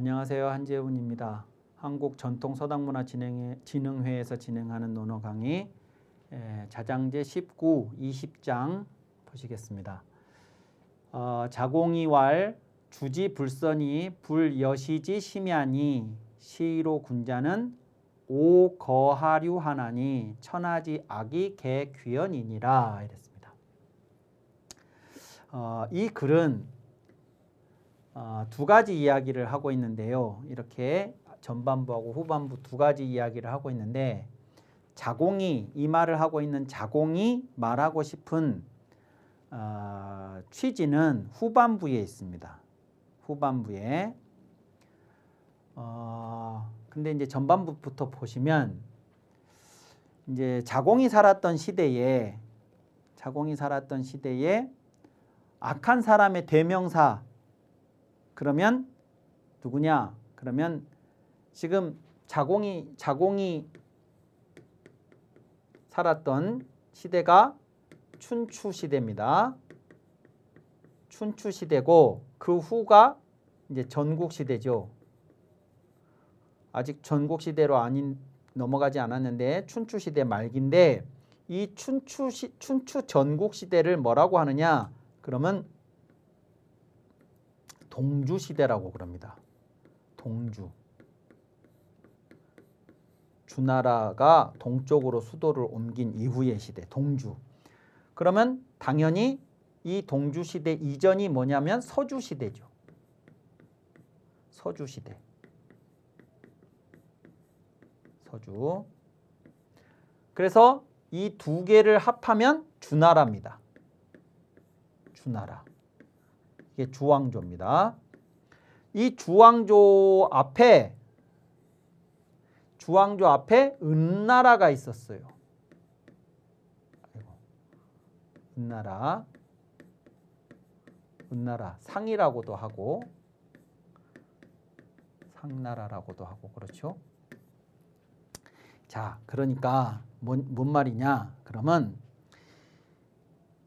안녕하세요. 한재훈입니다. 한국 전통 서당문화 진흥회에서 진행하는 논어 강의 에, 자장제 19, 20장 보시겠습니다. 어, 자공이왈 주지 불선이 불여시지 심야니 시로 군자는 오거하류 하나니 천하지 악이 개귀연이니라 이랬습니다. 어, 이 글은 어, 두 가지 이야기를 하고 있는데요. 이렇게 전반부하고 후반부 두 가지 이야기를 하고 있는데 자공이 이 말을 하고 있는 자공이 말하고 싶은 어, 취지는 후반부에 있습니다. 후반부에 어, 근데 이제 전반부부터 보시면 이제 자공이 살았던 시대에 자공이 살았던 시대에 악한 사람의 대명사 그러면 누구냐? 그러면 지금 자공이 자공이 살았던 시대가 춘추 시대입니다. 춘추 시대고 그 후가 이제 전국 시대죠. 아직 전국 시대로 아닌 넘어가지 않았는데 춘추 시대 말기인데 이 춘추 시, 춘추 전국 시대를 뭐라고 하느냐? 그러면 동주 시대라고 그럽니다. 동주. 주나라가 동쪽으로 수도를 옮긴 이후의 시대, 동주. 그러면 당연히 이 동주 시대 이전이 뭐냐면 서주 시대죠. 서주 시대. 서주. 그래서 이 두 개를 합하면 주나라입니다. 주나라. 이게 주왕조입니다. 이 주왕조 앞에 주왕조 앞에 은나라가 있었어요. 은나라, 은나라 상이라고도 하고 상나라라고도 하고 그렇죠. 자, 그러니까 뭔, 뭔 말이냐? 그러면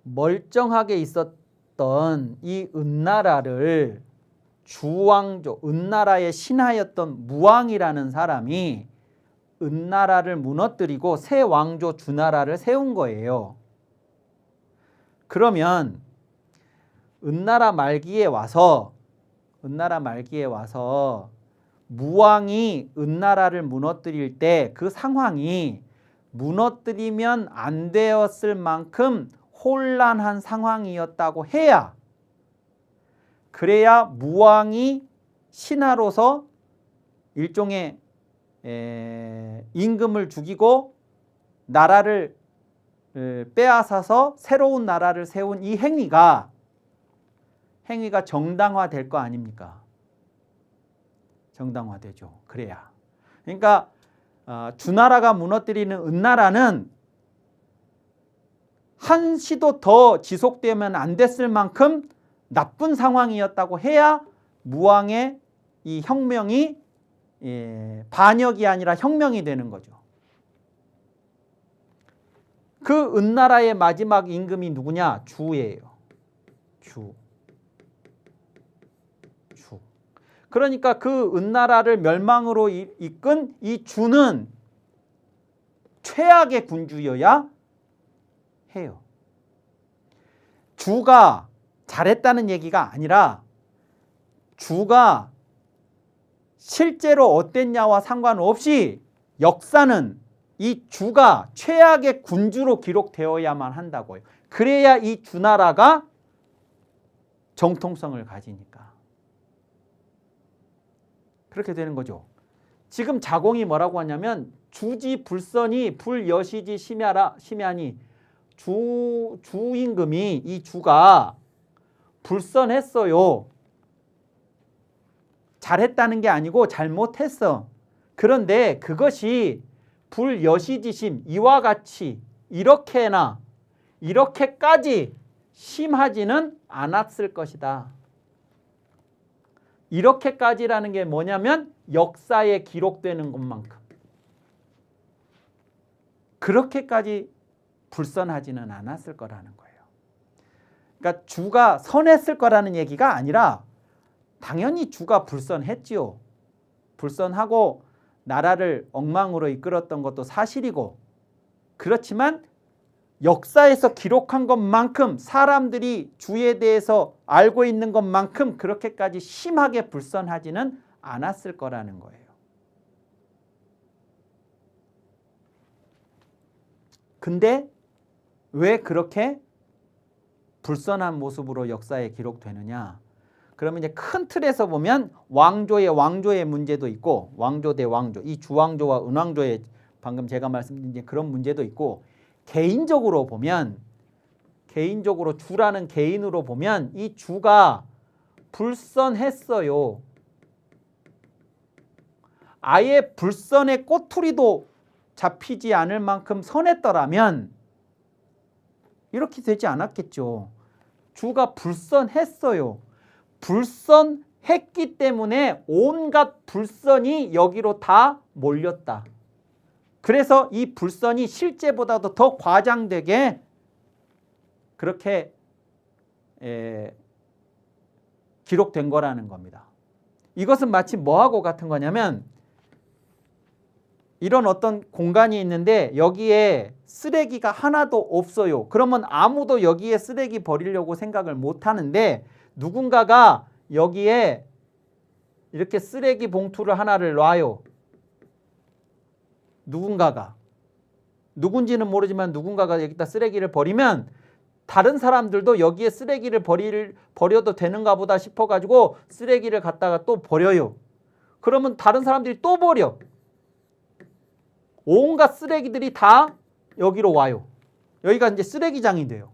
멀쩡하게 있었 던 이 은나라를 주왕조, 은나라의 신하였던 무왕이라는 사람이 은나라를 무너뜨리고 새 왕조 주나라를 세운 거예요. 그러면 은나라 말기에 와서 은나라 말기에 와서 무왕이 은나라를 무너뜨릴 때 그 상황이 무너뜨리면 안 되었을 만큼 혼란한 상황이었다고 해야 그래야 무왕이 신하로서 일종의 에, 임금을 죽이고 나라를 에, 빼앗아서 새로운 나라를 세운 이 행위가 행위가 정당화될 거 아닙니까? 정당화되죠. 그래야. 그러니까 어, 주나라가 무너뜨리는 은나라는 한 시도 더 지속되면 안 됐을 만큼 나쁜 상황이었다고 해야 무왕의 이 혁명이 예, 반역이 아니라 혁명이 되는 거죠. 그 은나라의 마지막 임금이 누구냐? 주예요. 주. 주. 그러니까 그 은나라를 멸망으로 이끈 이 주는 최악의 군주여야 해요. 주가 잘했다는 얘기가 아니라 주가 실제로 어땠냐와 상관없이 역사는 이 주가 최악의 군주로 기록되어야만 한다고요. 그래야 이 주나라가 정통성을 가지니까. 그렇게 되는 거죠. 지금 자공이 뭐라고 하냐면 주지 불선이 불여시지 심야라 심야니 주 주임금이 이 주가 불선했어요. 잘했다는 게 아니고 잘못했어. 그런데 그것이 불여시지심 이와 같이 이렇게나 이렇게까지 심하지는 않았을 것이다. 이렇게까지라는 게 뭐냐면 역사에 기록되는 것만큼 그렇게까지 불선하지는 않았을 거라는 거예요. 그러니까 주가 선했을 거라는 얘기가 아니라 당연히 주가 불선했지요. 불선하고 나라를 엉망으로 이끌었던 것도 사실이고 그렇지만 역사에서 기록한 것만큼 사람들이 주에 대해서 알고 있는 것만큼 그렇게까지 심하게 불선하지는 않았을 거라는 거예요. 근데 왜 그렇게 불선한 모습으로 역사에 기록되느냐? 그러면 이제 큰 틀에서 보면 왕조의 왕조의 문제도 있고 왕조 대 왕조 이 주왕조와 은왕조의 방금 제가 말씀드린 그런 문제도 있고 개인적으로 보면 개인적으로 주라는 개인으로 보면 이 주가 불선했어요. 아예 불선의 꼬투리도 잡히지 않을 만큼 선했더라면 이렇게 되지 않았겠죠. 주가 불선했어요. 불선했기 때문에 온갖 불선이 여기로 다 몰렸다. 그래서 이 불선이 실제보다도 더 과장되게 그렇게 에, 기록된 거라는 겁니다. 이것은 마치 뭐하고 같은 거냐면 이런 어떤 공간이 있는데 여기에 쓰레기가 하나도 없어요. 그러면 아무도 여기에 쓰레기 버리려고 생각을 못 하는데 누군가가 여기에 이렇게 쓰레기 봉투를 하나를 놔요. 누군가가 누군지는 모르지만 누군가가 여기다 쓰레기를 버리면 다른 사람들도 여기에 쓰레기를 버릴, 버려도 되는가 보다 싶어가지고 쓰레기를 갖다가 또 버려요. 그러면 다른 사람들이 또 버려. 온갖 쓰레기들이 다 여기로 와요. 여기가 이제 쓰레기장이 돼요.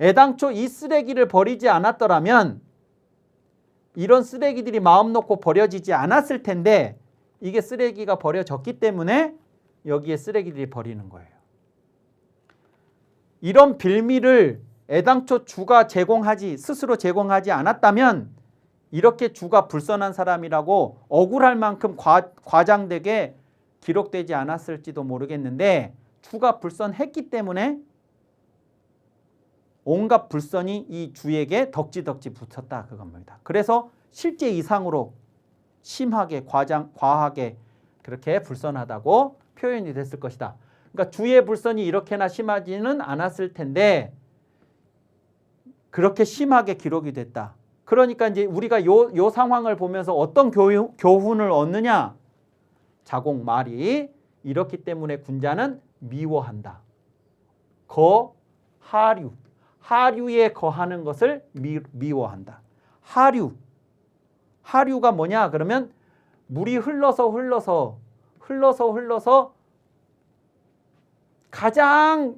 애당초 이 쓰레기를 버리지 않았더라면 이런 쓰레기들이 마음 놓고 버려지지 않았을 텐데 이게 쓰레기가 버려졌기 때문에 여기에 쓰레기들이 버리는 거예요. 이런 빌미를 애당초 주가 제공하지 스스로 제공하지 않았다면 이렇게 주가 불선한 사람이라고 억울할 만큼 과, 과장되게 기록되지 않았을지도 모르겠는데 주가 불선했기 때문에 온갖 불선이 이 주에게 덕지덕지 붙었다 그겁니다. 그래서 실제 이상으로 심하게 과장 과하게 그렇게 불선하다고 표현이 됐을 것이다. 그러니까 주의 불선이 이렇게나 심하지는 않았을 텐데 그렇게 심하게 기록이 됐다. 그러니까 이제 우리가 요, 요 상황을 보면서 어떤 교, 교훈을 얻느냐? 자공 말이 이렇기 때문에 군자는 미워한다. 거 하류 하류에 거하는 것을 미, 미워한다. 하류 하류가 뭐냐? 그러면 물이 흘러서 흘러서 흘러서 흘러서 가장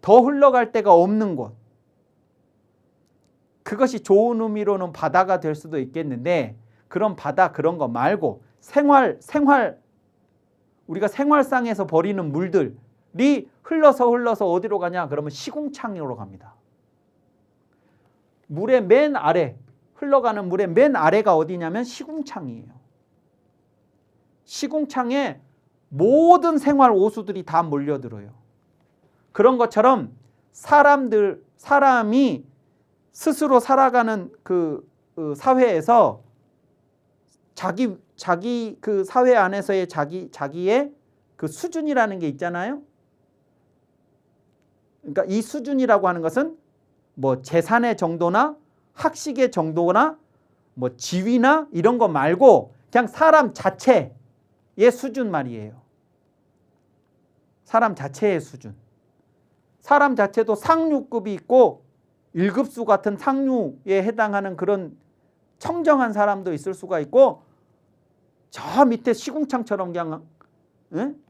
더 흘러갈 데가 없는 곳. 그것이 좋은 의미로는 바다가 될 수도 있겠는데 그런 바다 그런 거 말고 생활 생활 우리가 생활상에서 버리는 물들이 흘러서 흘러서 어디로 가냐? 그러면 시궁창으로 갑니다. 물의 맨 아래 흘러가는 물의 맨 아래가 어디냐면 시궁창이에요. 시궁창에 모든 생활 오수들이 다 몰려들어요. 그런 것처럼 사람들 사람이 스스로 살아가는 그, 그 사회에서 자기 자기 그 사회 안에서의 자기 자기의 그 수준이라는 게 있잖아요. 그러니까 이 수준이라고 하는 것은 뭐 재산의 정도나 학식의 정도나 뭐 지위나 이런 거 말고 그냥 사람 자체의 수준 말이에요. 사람 자체의 수준. 사람 자체도 상류급이 있고 1급수 같은 상류에 해당하는 그런 청정한 사람도 있을 수가 있고 저 밑에 시궁창처럼 그냥 응?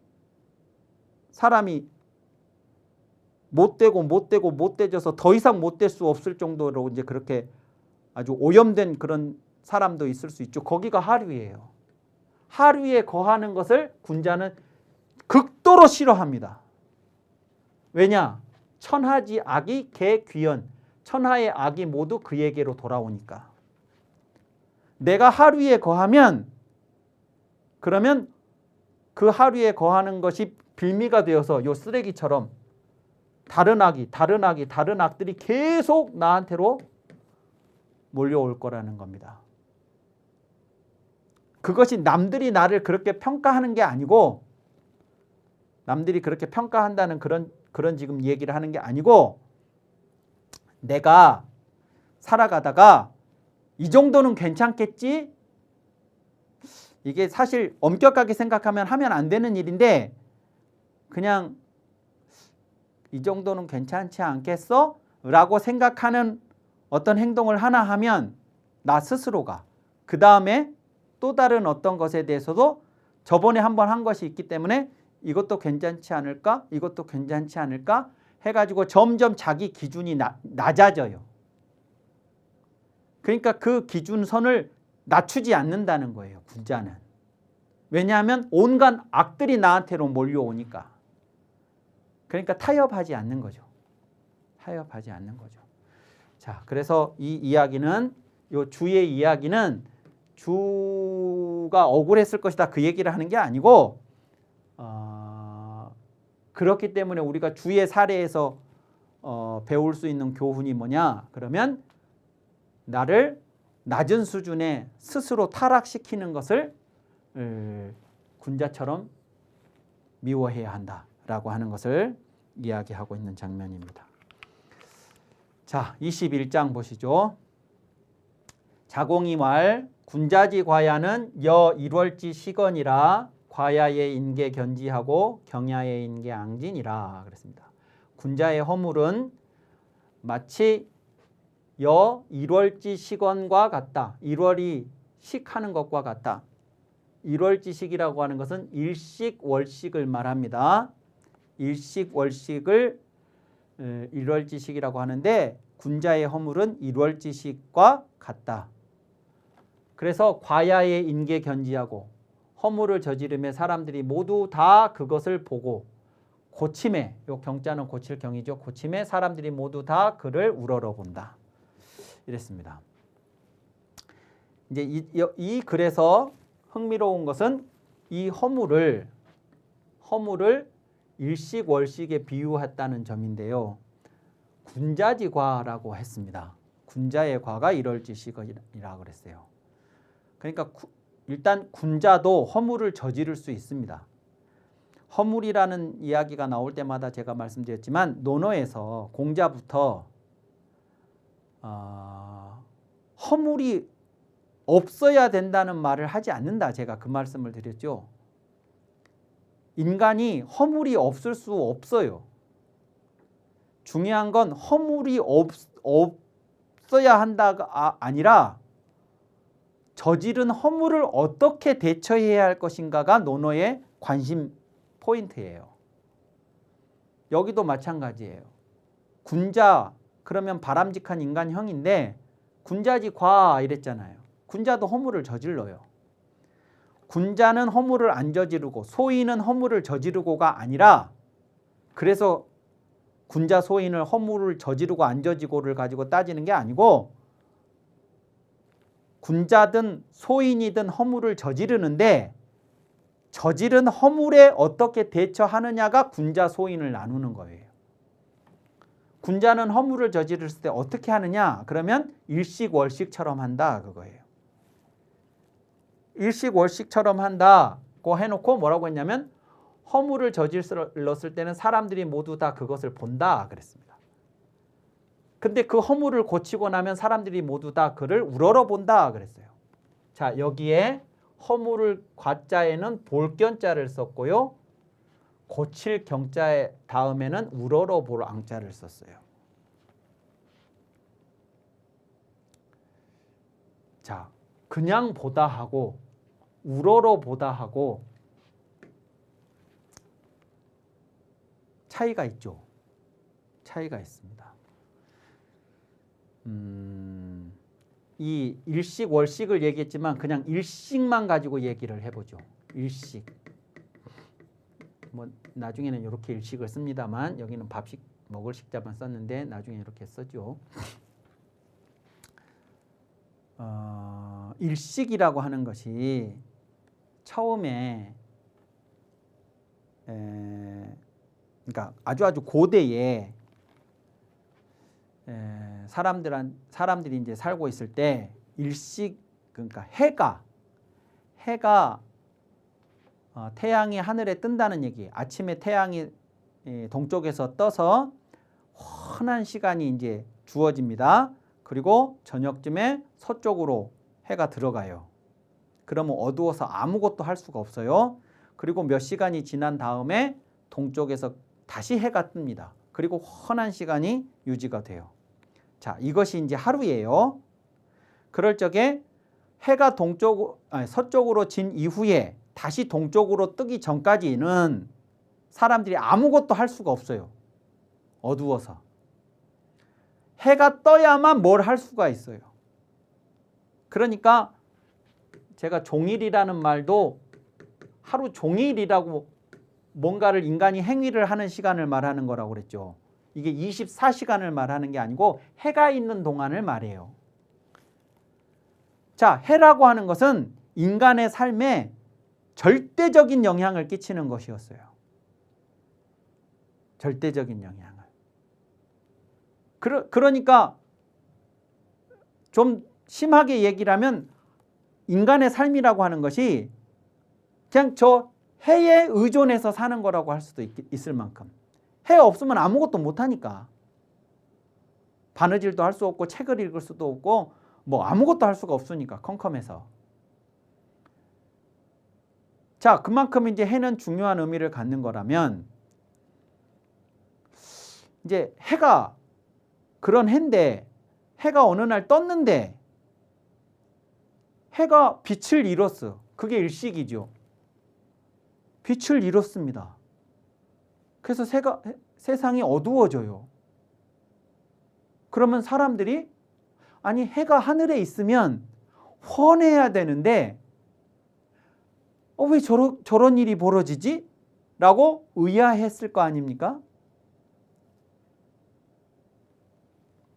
사람이 못되고 못되고 못되져서 더 이상 못될 수 없을 정도로 이제 그렇게 아주 오염된 그런 사람도 있을 수 있죠. 거기가 하류예요. 하류에 거하는 것을 군자는 극도로 싫어합니다. 왜냐? 천하지 악이 개귀연. 천하의 악이 모두 그에게로 돌아오니까. 내가 하류에 거하면 그러면 그 하류에 거하는 것이 빌미가 되어서 요 쓰레기처럼 다른 악이 다른 악이 다른 악들이 계속 나한테로 몰려올 거라는 겁니다. 그것이 남들이 나를 그렇게 평가하는 게 아니고 남들이 그렇게 평가한다는 그런 그런 지금 얘기를 하는 게 아니고 내가 살아가다가 이 정도는 괜찮겠지? 이게 사실 엄격하게 생각하면 하면 안 되는 일인데 그냥 이 정도는 괜찮지 않겠어? 라고 생각하는 어떤 행동을 하나 하면 나 스스로가 그 다음에 또 다른 어떤 것에 대해서도 저번에 한번 한 것이 있기 때문에 이것도 괜찮지 않을까? 이것도 괜찮지 않을까? 해가지고 점점 자기 기준이 나, 낮아져요. 그러니까 그 기준선을 낮추지 않는다는 거예요. 군자는. 왜냐하면 온갖 악들이 나한테로 몰려오니까. 그러니까 타협하지 않는 거죠. 타협하지 않는 거죠. 자, 그래서 이 이야기는 요 주의 이야기는 주가 억울했을 것이다 그 얘기를 하는 게 아니고 어, 그렇기 때문에 우리가 주의 사례에서 어, 배울 수 있는 교훈이 뭐냐 그러면 나를 낮은 수준에 스스로 타락시키는 것을 에, 군자처럼 미워해야 한다라고 하는 것을 이야기하고 있는 장면입니다. 자, 21장 보시죠. 자공이 말 군자지 과야는 여 1월지 시건이라 과야의 인계 견지하고 경야의 인계 앙진이라 그랬습니다. 군자의 허물은 마치 여 1월지 시건과 같다. 1월이 식하는 것과 같다. 1월지식이라고 하는 것은 일식 월식을 말합니다. 일식 월식을 1월지식이라고 하는데 군자의 허물은 1월지식과 같다. 그래서 과야의 인계 견지하고 허물을 저지르며 사람들이 모두 다 그것을 보고 고침에 요 경자는 고칠 경이죠. 고침에 사람들이 모두 다 그를 우러러 본다. 이랬습니다. 이제 이, 이 글에서 흥미로운 것은 이 허물을 허물을 일식 월식에 비유했다는 점인데요. 군자지과라고 했습니다. 군자의 과가 이럴 지식이라 그랬어요. 그러니까 구, 일단 군자도 허물을 저지를 수 있습니다. 허물이라는 이야기가 나올 때마다 제가 말씀드렸지만 논어에서 공자부터 어, 허물이 없어야 된다는 말을 하지 않는다. 제가 그 말씀을 드렸죠. 인간이 허물이 없을 수 없어요. 중요한 건 허물이 없, 없어야 한다가 아, 아니라 저지른 허물을 어떻게 대처해야 할 것인가가 논어의 관심 포인트예요. 여기도 마찬가지예요. 군자 그러면 바람직한 인간형인데 군자지 과 이랬잖아요. 군자도 허물을 저질러요. 군자는 허물을 안 저지르고 소인은 허물을 저지르고가 아니라 그래서 군자 소인을 허물을 저지르고 안 저지고를 가지고 따지는 게 아니고 군자든 소인이든 허물을 저지르는데 저지른 허물에 어떻게 대처하느냐가 군자 소인을 나누는 거예요. 군자는 허물을 저지를 때 어떻게 하느냐? 그러면 일식 월식처럼 한다 그거예요. 일식 월식처럼 한다고 해놓고 뭐라고 했냐면 허물을 저질렀을 때는 사람들이 모두 다 그것을 본다 그랬습니다. 근데 그 허물을 고치고 나면 사람들이 모두 다 그를 우러러 본다 그랬어요. 자 여기에 허물을 과자에는 볼견자를 썼고요. 고칠 경자 다음에는 우러러 볼 앙자를 썼어요. 자 그냥 보다 하고 우러러 보다 하고 차이가 있죠. 차이가 있습니다. 음, 이 일식 월식을 얘기했지만 그냥 일식만 가지고 얘기를 해보죠. 일식. 뭐 나중에는 이렇게 일식을 씁니다만 여기는 밥식 먹을 식자만 썼는데 나중에 이렇게 쓰죠. 어, 일식이라고 하는 것이 처음에 에, 그러니까 아주 아주 고대에 에, 사람들한 사람들이 이제 살고 있을 때 일식 그러니까 해가 해가 어, 태양이 하늘에 뜬다는 얘기. 아침에 태양이 예, 동쪽에서 떠서 환한 시간이 이제 주어집니다. 그리고 저녁쯤에 서쪽으로 해가 들어가요. 그러면 어두워서 아무것도 할 수가 없어요. 그리고 몇 시간이 지난 다음에 동쪽에서 다시 해가 뜹니다. 그리고 환한 시간이 유지가 돼요. 자, 이것이 이제 하루예요. 그럴 적에 해가 동쪽 아니, 서쪽으로 진 이후에 다시 동쪽으로 뜨기 전까지는 사람들이 아무것도 할 수가 없어요. 어두워서. 해가 떠야만 뭘 할 수가 있어요. 그러니까 제가 종일이라는 말도 하루 종일이라고 뭔가를 인간이 행위를 하는 시간을 말하는 거라고 그랬죠. 이게 24시간을 말하는 게 아니고 해가 있는 동안을 말해요. 자, 해라고 하는 것은 인간의 삶에 절대적인 영향을 끼치는 것이었어요. 절대적인 영향을. 그러, 그러니까 좀 심하게 얘기를 하면 인간의 삶이라고 하는 것이 그냥 저 해에 의존해서 사는 거라고 할 수도 있, 을 만큼 해 없으면 아무것도 못 하니까 바느질도 할 수 없고 책을 읽을 수도 없고 뭐 아무것도 할 수가 없으니까 컴컴해서 자 그만큼 이제 해는 중요한 의미를 갖는 거라면 이제 해가 그런 해인데 해가 어느 날 떴는데 해가 빛을 잃었어. 그게 일식이죠. 빛을 잃었습니다. 그래서 세가, 세상이 어두워져요. 그러면 사람들이 아니 해가 하늘에 있으면 훤해야 되는데 어, 왜 저러, 저런 일이 벌어지지? 라고 의아했을 거 아닙니까?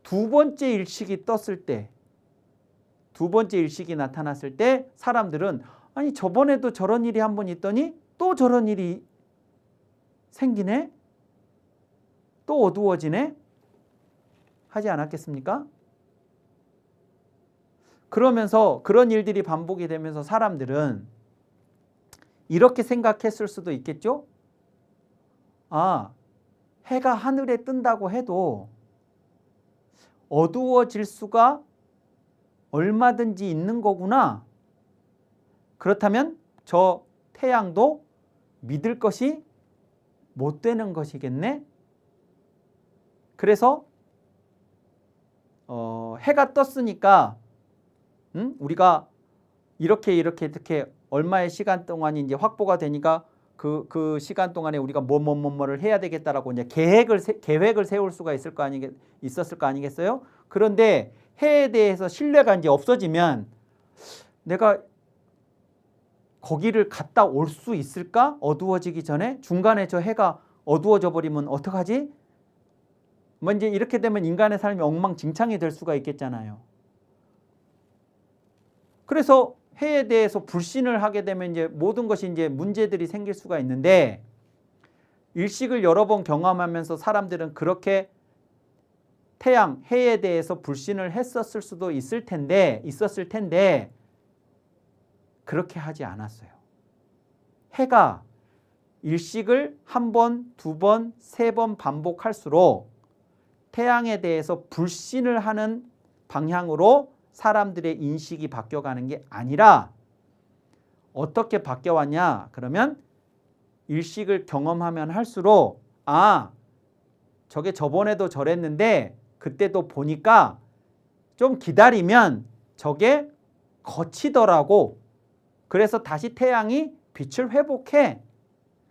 두 번째 일식이 떴을 때, 두 번째 일식이 나타났을 때 사람들은 아니 저번에도 저런 일이 한 번 있더니 또 저런 일이 생기네? 또 어두워지네? 하지 않았겠습니까? 그러면서 그런 일들이 반복이 되면서 사람들은 이렇게 생각했을 수도 있겠죠? 아, 해가 하늘에 뜬다고 해도 어두워질 수가 얼마든지 있는 거구나. 그렇다면 저 태양도 믿을 것이 못 되는 것이겠네. 그래서 어, 해가 떴으니까 음? 우리가 이렇게 이렇게 이렇게 얼마의 시간 동안이 이제 확보가 되니까 그, 그 시간 동안에 우리가 뭐, 뭐, 뭐, 뭐를 해야 되겠다라고 이제 계획을, 세, 계획을 세울 수가 있을 거 아니겠, 있었을 거 아니겠어요? 그런데 해에 대해서 신뢰가 이제 없어지면 내가 거기를 갔다 올 수 있을까? 어두워지기 전에 중간에 저 해가 어두워져 버리면 어떡하지? 뭐 이제 이렇게 되면 인간의 삶이 엉망진창이 될 수가 있겠잖아요. 그래서 해에 대해서 불신을 하게 되면 이제 모든 것이 이제 문제들이 생길 수가 있는데 일식을 여러 번 경험하면서 사람들은 그렇게 태양, 해에 대해서 불신을 했었을 수도 있을 텐데 있었을 텐데 그렇게 하지 않았어요. 해가 일식을 한 번, 두 번, 세 번 반복할수록 태양에 대해서 불신을 하는 방향으로 사람들의 인식이 바뀌어가는 게 아니라 어떻게 바뀌어왔냐? 그러면 일식을 경험하면 할수록 아 저게 저번에도 저랬는데 그때도 보니까 좀 기다리면 저게 거치더라고. 그래서 다시 태양이 빛을 회복해.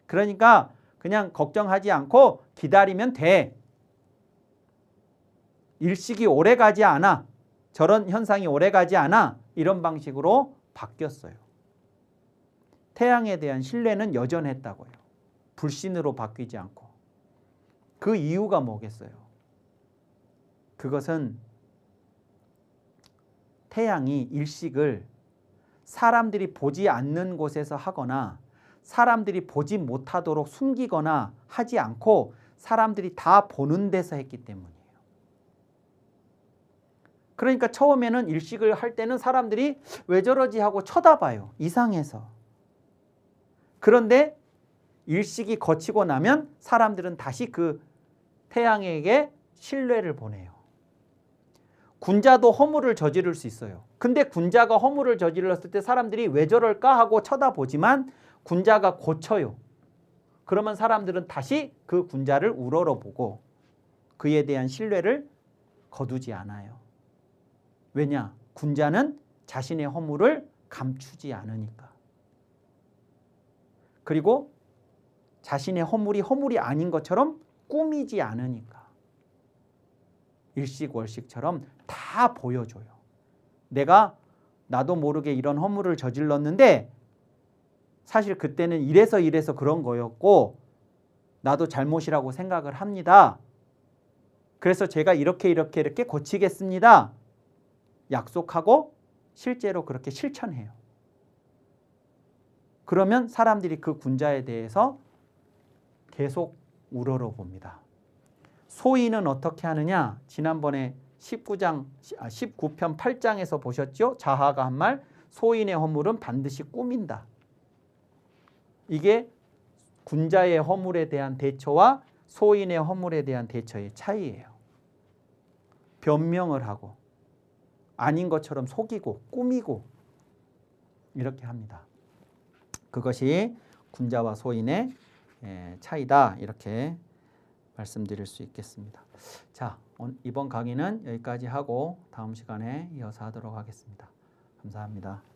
그러니까 그냥 걱정하지 않고 기다리면 돼. 일식이 오래 가지 않아. 저런 현상이 오래 가지 않아 이런 방식으로 바뀌었어요. 태양에 대한 신뢰는 여전했다고요. 불신으로 바뀌지 않고. 그 이유가 뭐겠어요? 그것은 태양이 일식을 사람들이 보지 않는 곳에서 하거나 사람들이 보지 못하도록 숨기거나 하지 않고 사람들이 다 보는 데서 했기 때문이에요. 그러니까 처음에는 일식을 할 때는 사람들이 왜 저러지 하고 쳐다봐요. 이상해서. 그런데 일식이 거치고 나면 사람들은 다시 그 태양에게 신뢰를 보내요. 군자도 허물을 저지를 수 있어요. 근데 군자가 허물을 저질렀을 때 사람들이 왜 저럴까 하고 쳐다보지만 군자가 고쳐요. 그러면 사람들은 다시 그 군자를 우러러보고 그에 대한 신뢰를 거두지 않아요. 왜냐? 군자는 자신의 허물을 감추지 않으니까. 그리고 자신의 허물이 허물이 아닌 것처럼 꾸미지 않으니까. 일식 월식처럼 다 보여줘요. 내가 나도 모르게 이런 허물을 저질렀는데 사실 그때는 이래서 이래서 그런 거였고 나도 잘못이라고 생각을 합니다. 그래서 제가 이렇게 이렇게 이렇게 고치겠습니다. 약속하고 실제로 그렇게 실천해요. 그러면 사람들이 그 군자에 대해서 계속 우러러 봅니다. 소인은 어떻게 하느냐? 지난번에 19장 아, 19편 8장에서 보셨죠? 자하가 한 말 소인의 허물은 반드시 꾸민다. 이게 군자의 허물에 대한 대처와 소인의 허물에 대한 대처의 차이예요. 변명을 하고 아닌 것처럼 속이고 꾸미고 이렇게 합니다. 그것이 군자와 소인의 예, 차이다 이렇게 말씀드릴 수 있겠습니다. 자 이번 강의는 여기까지 하고 다음 시간에 이어서 하도록 하겠습니다. 감사합니다.